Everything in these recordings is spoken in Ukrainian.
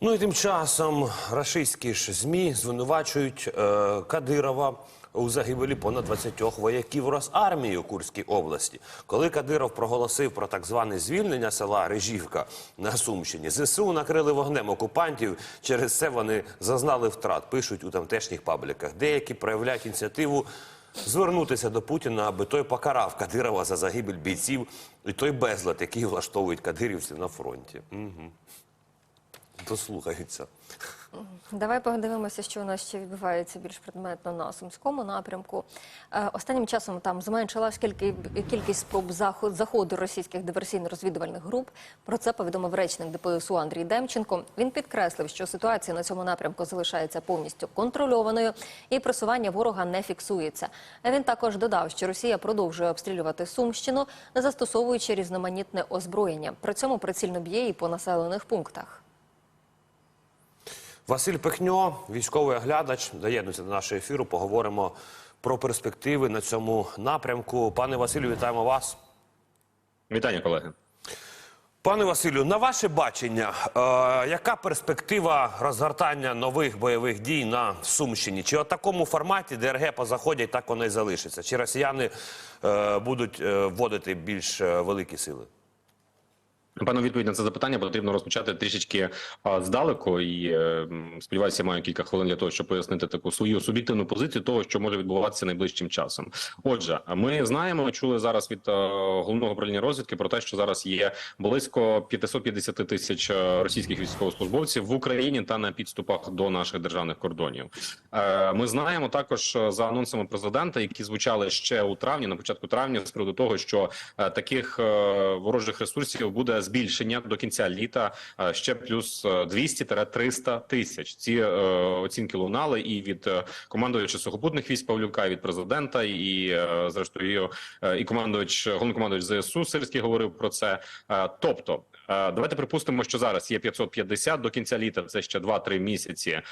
Ну і тим часом рашистські ж змі звинувачують е, Кадирова у загибелі понад 20 вояків Росармії у Курській області. Коли Кадиров проголосив про так зване звільнення села Режівка на Сумщині, ЗСУ накрили вогнем окупантів. Через це вони зазнали втрат. Пишуть у тамтешніх пабліках. Деякі проявляють ініціативу звернутися до Путіна, аби той покарав Кадирова за загибель бійців і той безлад, який влаштовують кадирівці на фронті. Угу. Дослухаються. Давай подивимося, що у нас ще відбувається більш предметно на сумському напрямку. Е, Останнім часом там зменшилась кількість, кількість спроб заход, заходу російських диверсійно-розвідувальних груп. Про це повідомив речник ДПСУ Андрій Демченко. Він підкреслив, що ситуація на цьому напрямку залишається повністю контрольованою і просування ворога не фіксується. Він також додав, що Росія продовжує обстрілювати Сумщину, застосовуючи різноманітне озброєння. При цьому прицільно б'є і по населених пунктах. Василь Пихньо, військовий оглядач, доєднується до нашого ефіру. Поговоримо про перспективи на цьому напрямку. Пане Василю, вітаємо вас. Вітання, колеги. Пане Василю, на ваше бачення, е, яка перспектива розгортання нових бойових дій на Сумщині? Чи от такому форматі ДРГ позаходять, так воно і залишиться? Чи росіяни е, будуть е, вводити більш е, великі сили? Пану відповідь на це запитання потрібно розпочати трішечки а, здалеку, і е, сподіваюся, маю кілька хвилин для того, щоб пояснити таку свою суб'єктивну позицію того, що може відбуватися найближчим часом. Отже, ми знаємо, чули зараз від е, головного управління розвідки про те, що зараз є близько 550 тисяч е, російських військовослужбовців в Україні та на підступах до наших державних кордонів. Е, Ми знаємо також е, за анонсами президента, які звучали ще у травні, на початку травня, з приводу того, що е, таких е, ворожих ресурсів буде збільшення до кінця літа е, ще плюс е, 200-300 тисяч. Ці е, оцінки лунали і від е, командувача сухопутних військ Павлюка, і від президента, і е, зрештою е, і командувач головнокомандувач ЗСУ Сирський говорив про це. Е, Тобто. Е, Давайте припустимо, що зараз є 550 до кінця літа. Це ще 2-3 місяці. Е,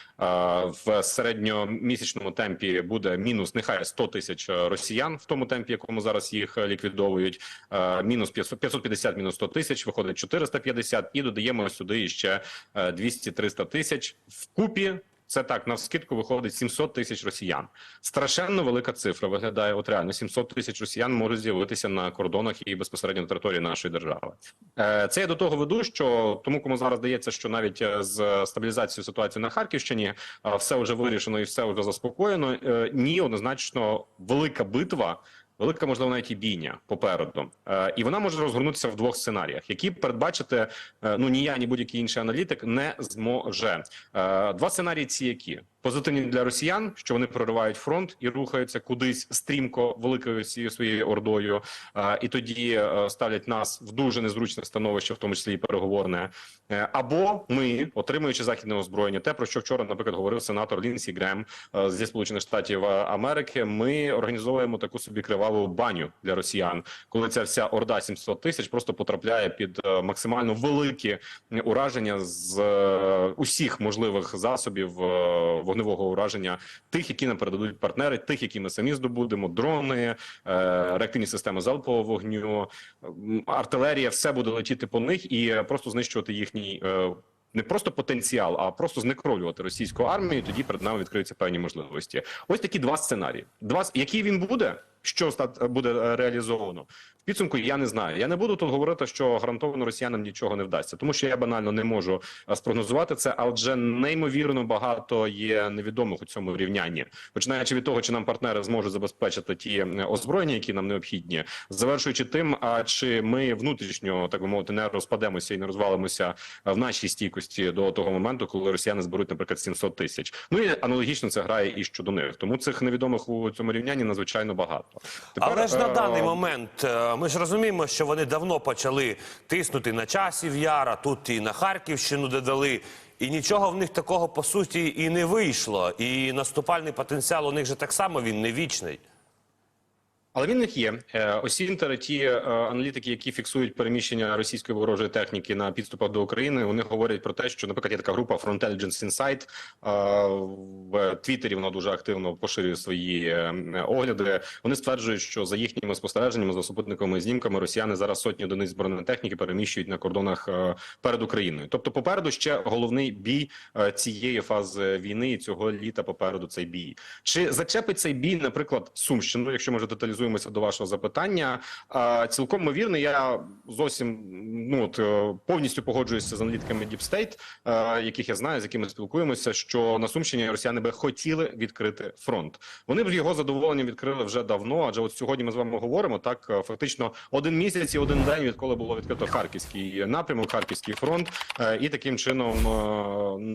В середньомісячному темпі буде мінус нехай 100 тисяч росіян в тому темпі, якому зараз їх ліквідовують. Е, Мінус 500 550 мінус 100 тисяч виходить 450 і додаємо сюди ще е, 200-300 тисяч вкупі. Це так на вскидку виходить 700 тисяч росіян. Страшенно велика цифра виглядає. От реально 700 тисяч росіян можуть з'явитися на кордонах і безпосередньо на території нашої держави. Е, Це я до того веду, що тому, кому зараз здається, що навіть е, з стабілізацією ситуації на Харківщині е, все вже вирішено і все вже заспокоєно. Ні, однозначно велика битва. Велика, можливо, навіть і бійня попереду, е, і вона може розгорнутися в двох сценаріях, які передбачити е, ну ні я, ні будь-який інший аналітик не зможе. Е, два сценарії ці які позитивні для росіян, що вони проривають фронт і рухаються кудись стрімко великою своєю ордою, і тоді е, ставлять нас в дуже незручне становище, в тому числі і переговорне. Е, Або ми, отримуючи західне озброєння, те про що вчора, наприклад, говорив сенатор Лінсі Грем е, зі Сполучених Штатів Америки. Ми організовуємо таку собі криваву баню для росіян, коли ця вся орда 700 тисяч просто потрапляє під максимально великі ураження з усіх можливих засобів е, вогневого ураження, тих, які нам передадуть партнери, тих, які ми самі здобудемо, дрони, е, реактивні системи залпового вогню, артилерія, все буде летіти по них і просто знищувати їхній. е, Не просто потенціал, а просто знекровлювати російську армію. Тоді перед нами відкриються певні можливості. Ось такі два сценарії. Два які він буде, що буде е, реалізовано в підсумку. Я не знаю. Я не буду тут говорити, що гарантовано росіянам нічого не вдасться, тому що я банально не можу е, спрогнозувати це. Адже неймовірно багато є невідомих у цьому рівнянні, починаючи від того, чи нам партнери зможуть забезпечити ті озброєння, які нам необхідні, завершуючи тим, а чи ми внутрішньо так би мовити не розпадемося і не розвалимося е, в нашій стійкості до того моменту, коли росіяни зберуть, наприклад, 700 тисяч. Ну і аналогічно це грає і щодо них. Тому цих невідомих у цьому рівнянні надзвичайно багато. Але ж на е, даний момент е, ми ж розуміємо, що вони давно почали тиснути на часів яра, тут і на Харківщину додали. І нічого в них такого по суті і не вийшло. І наступальний потенціал у них же так само він не вічний. Але він в них є. Е, Осінтери, ті е, аналітики, які фіксують переміщення російської ворожої техніки на підступах до України, вони говорять про те, що, наприклад, є така група Frontelligence Insight, е, в Твіттері вона дуже активно поширює свої огляди. Вони стверджують, що за їхніми спостереженнями, за супутниковими знімками, росіяни зараз сотні одиниць збройної техніки переміщують на кордонах перед Україною. Тобто, попереду ще головний бій цієї фази війни і цього літа. Попереду цей бій. Чи зачепить цей бій, наприклад, Сумщину, якщо ми вже деталізуємося до вашого запитання? Цілком ймовірно, я зовсім ну от е, повністю погоджуюся з аналітиками Deep State, е, яких я знаю, з якими спілкуємося, що на Сумщині росіяни би хотіли відкрити фронт. Вони б його задоволенням відкрили вже давно. Адже от сьогодні ми з вами говоримо так. е, Фактично один місяць і один день, відколи було відкрито харківський напрямок, харківський фронт, і таким чином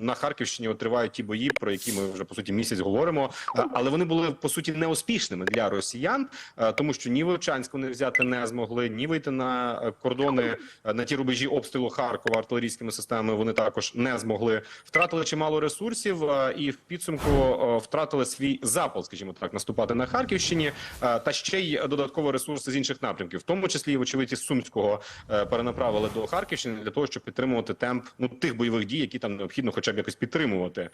на Харківщині тривають ті бої, про які ми вже по суті місяць говоримо. Але вони були по суті неуспішними для росіян, тому що ні Вовчанськ вони взяти не змогли, ні вийти на е, кордони е, на ті рубежі обстрілу Харкова артилерійськими системами. Вони також не змогли. Втратили чимало ресурсів е, і в підсумку е, втратили свій запал, скажімо так, наступати на Харківщині, е, та ще й додаткові ресурси з інших напрямків, в тому числі вочевидь Сумського е, перенаправили до Харківщини для того, щоб підтримувати темп ну тих бойових дій, які там необхідно, хоча б якось підтримувати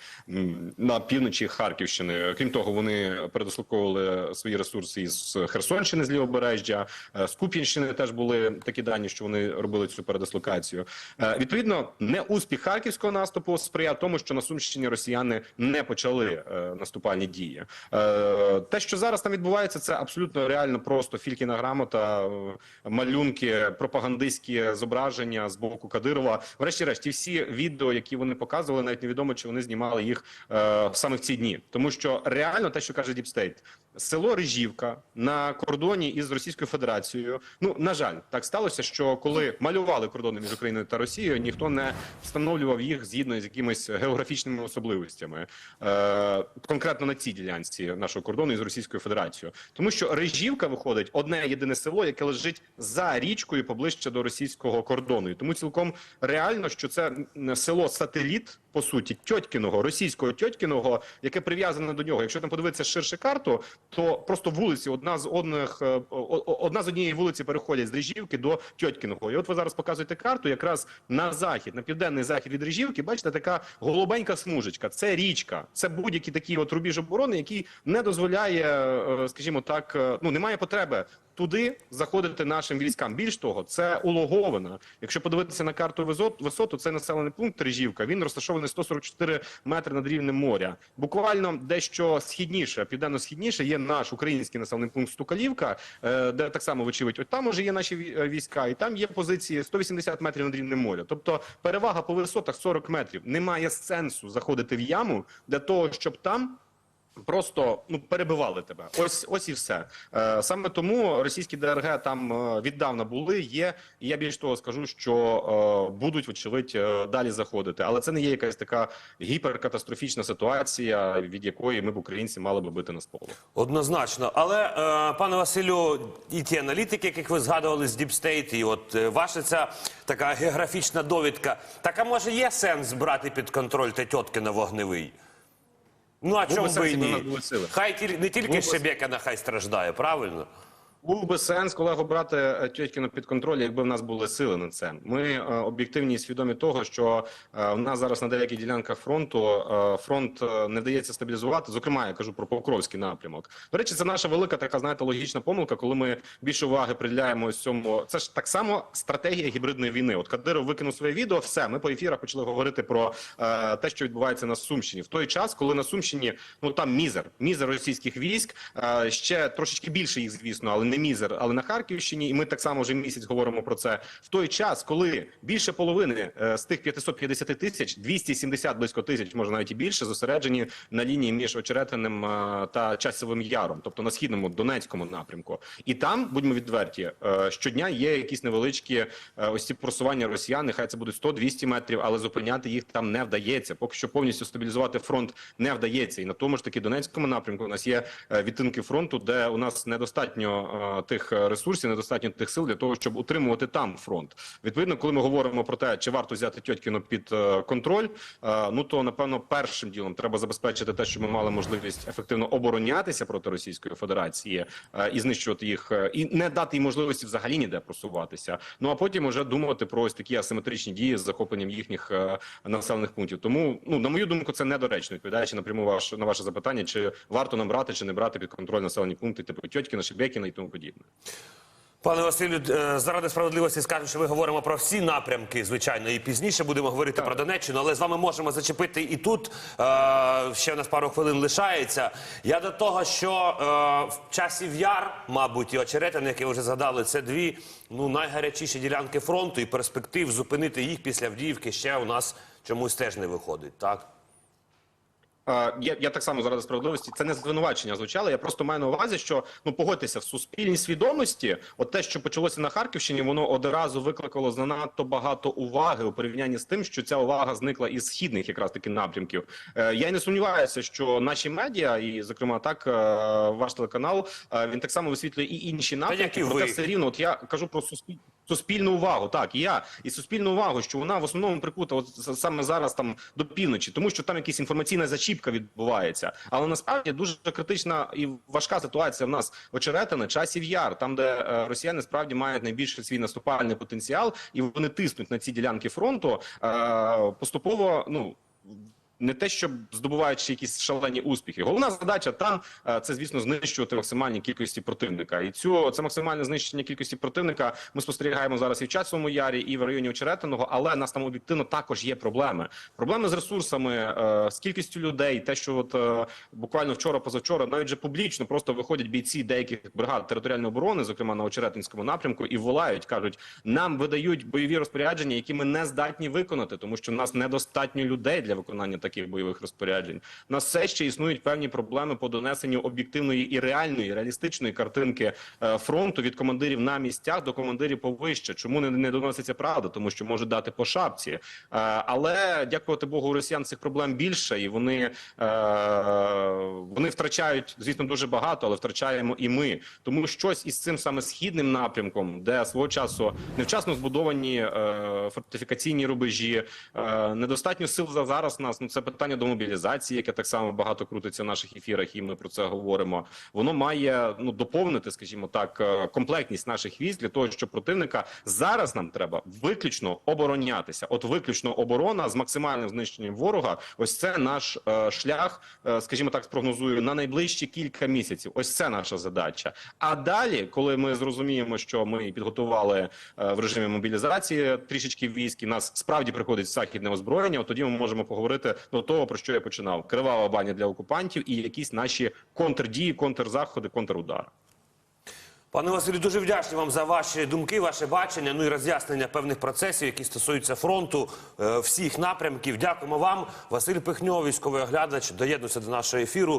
на півночі Харківщини. Крім того, вони передислоковували свої ресурси із Херсонщини з лівобережжя, е, з Куп'янщини теж були такі дані, що вони робили цю передислокацію. Е, Відповідно, неуспіх харківського наступу сприяв тому, що на Сумщині росіяни не почали е, наступальні дії. Те, що зараз там відбувається, це абсолютно реально просто фількіна грамота, малюнки, пропагандистські зображення з боку Кадирова. Врешті-решт, ті всі відео, які вони показували, навіть невідомо, чи вони знімали їх саме в ці дні, тому що реально те, що каже Діпстейт, село Рижівка на кордоні із Російською Федерацією. Ну на жаль, так сталося, що коли малювали кордони між Україною та Росією, ніхто не встановлював їх згідно з якимись географічними особливостями, е, конкретно на цій ділянці нашого кордону із Російською Федерацією, тому що Рижівка виходить одне єдине село, яке лежить за річкою поближче до російського кордону. І тому цілком реально, що це село сателіт. По суті, тьотькіного російського тьотькіного, яке прив'язане до нього. Якщо там подивитися ширше карту, то просто вулиці одна з одних е, одна з однієї вулиці переходять з Режівки до Тьоткіного. І от ви зараз показуєте карту, якраз на захід, на південний захід від Режівки, бачите, така голубенька смужечка. Це річка, це будь-який такий от рубіж оборони, який не дозволяє, е, скажімо так, е, ну немає потреби. Туди заходити нашим військам. Більш того, це улоговано. Якщо подивитися на карту висот- висоту, це населений пункт Режівка. Він розташований 144 метри над рівнем моря. Буквально дещо східніше, південно-східніше є наш український населений пункт Стукалівка, е, де так само вочевидь. От там уже є наші е, війська, і там є позиції 180 метрів над рівнем моря. Тобто перевага по висотах 40 метрів. Немає сенсу заходити в яму для того, щоб там. Просто ну перебивали тебе. Ось ось і все. Е, саме тому російські ДРГ там е, віддавна були. Є і я більш того скажу, що е, будуть вочевидь далі заходити. Але це не є якась така гіперкатастрофічна ситуація, від якої ми б українці мали би бити на сполох. Однозначно, але пане Василю, і ті аналітики, яких ви згадували з State, і от ваша ця така географічна довідка, так а може є сенс брати під контроль Тетьоткіна вогневий? Ну а чому би і ні? Хай тіль- не тільки Шебекіна хай страждає, правильно? Був би сенс, колего, брати е, Тьоткіно під контроль, якби в нас були сили на це. Ми е, об'єктивні і свідомі того, що е, в нас зараз на деяких ділянках фронту фронт не вдається стабілізувати. Зокрема, я кажу про Покровський напрямок. До речі, це наша велика така, знаєте, логічна помилка, коли ми більше уваги приділяємо цьому. Це ж так само стратегія гібридної війни. От Кадиров викинув своє відео, все ми по ефірах почали говорити про те, що відбувається на Сумщині. В той час, коли на Сумщині ну там мізер, мізер російських військ, ще трошечки більше їх, звісно, але не мізер, але на Харківщині, і ми так само вже місяць говоримо про це. В той час, коли більше половини е, з тих 550 тисяч, 270 близько тисяч, може навіть і більше, зосереджені на лінії між Очеретиним е, та Часовим Яром, тобто на східному Донецькому напрямку. І там, будьмо відверті, е, щодня є якісь невеличкі ось ці просування росіян. Нехай це буде 100-200 метрів, але зупиняти їх там не вдається. Поки що повністю стабілізувати фронт не вдається. І на тому ж таки Донецькому напрямку у нас є відтинки фронту, де у нас недостатньо тих ресурсів, недостатньо тих сил для того, щоб утримувати там фронт. Відповідно, коли ми говоримо про те, чи варто взяти Тьоткіно під е, контроль, е, ну то напевно першим ділом треба забезпечити те, щоб ми мали можливість ефективно оборонятися проти Російської Федерації е, і знищувати їх, е, і не дати їм можливості взагалі ніде просуватися. Ну а потім вже думати про ось такі асиметричні дії з захопленням їхніх е, населених пунктів. Тому, ну на мою думку, це недоречно, відповідаючи напряму ваш на ваше запитання, чи варто нам брати чи не брати під контроль населені пункти, типу Тьоткіна, Шебекіна і тому подібне. Пане Василю, е, заради справедливості скажу, що ми говоримо про всі напрямки, звичайно, і пізніше будемо говорити про Донеччину, але з вами можемо зачепити і тут. Е, ще у нас пару хвилин лишається. Я до того, що е, в часів яр, мабуть, і очеретин, які ви вже згадали, це дві ну найгарячіші ділянки фронту, і перспектив зупинити їх після Авдіївки ще у нас чомусь теж не виходить. Так. Е, Я, я так само заради справедливості. Це не звинувачення звучало. Я просто маю на увазі, що ну погодьтеся в суспільній свідомості. От те, що почалося на Харківщині, воно одразу викликало занадто багато уваги у порівнянні з тим, що ця увага зникла із східних якраз таки напрямків. Е, я й не сумніваюся, що наші медіа, і зокрема так е, ваш телеканал, е, він так само висвітлює і інші напрямки. проте все рівно, от я кажу про суспіль... суспільну увагу. Так, і я і суспільну увагу, що вона в основному прикута от саме зараз там до півночі, тому що там якась інформаційна зачіпка відбувається. Але насправді дуже критична і важка ситуація в нас очеретина, часів яр, там де е, росіяни справді мають найбільший свій наступальний потенціал, і вони тиснуть на ці ділянки фронту е, поступово. Ну не те, щоб здобуваючи якісь шалені успіхи. Головна задача там е, це, звісно, знищувати максимальні кількості противника. І цю це максимальне знищення кількості противника. Ми спостерігаємо зараз і в часовому ярі, і в районі Очеретиного, але нас там об'єктивно також є проблеми. Проблеми з ресурсами, е, з кількістю людей. Те, що от е, буквально вчора, позавчора, навіть же публічно просто виходять бійці деяких бригад територіальної оборони, зокрема на Очеретинському напрямку, і волають, кажуть, нам видають бойові розпорядження, які ми не здатні виконати, тому що в нас недостатньо людей для виконання таких бойових розпоряджень. У нас все ще існують певні проблеми по донесенню об'єктивної і реальної, реалістичної картинки е, фронту від командирів на місцях до командирів повище. Чому не, не доноситься правда? Тому що можуть дати по шапці. Е, але дякувати Богу, у росіян цих проблем більше, і вони, е, вони втрачають, звісно, дуже багато, але втрачаємо і ми. Тому щось із цим саме східним напрямком, де свого часу невчасно збудовані фортифікаційні рубежі, недостатньо сил за зараз. Нас ну питання до мобілізації, яке так само багато крутиться в наших ефірах, і ми про це говоримо. Воно має ну доповнити, скажімо так, е, комплектність наших військ для того, щоб противника зараз нам треба виключно оборонятися. От виключно оборона з максимальним знищенням ворога. Ось це наш е, шлях, е, скажімо так, спрогнозую на найближчі кілька місяців. Ось це наша задача. А далі, коли ми зрозуміємо, що ми підготували е, в режимі мобілізації трішечки військ, і нас справді приходить західне озброєння, от тоді ми можемо поговорити до того, про що я починав: кривава баня для окупантів і якісь наші контрдії, контрзаходи, контрудари. Пане Василю, дуже вдячний вам за ваші думки, ваше бачення, ну і роз'яснення певних процесів, які стосуються фронту е, всіх напрямків. Дякуємо вам. Василь Пихньо, військовий оглядач, доєднувся до нашого ефіру.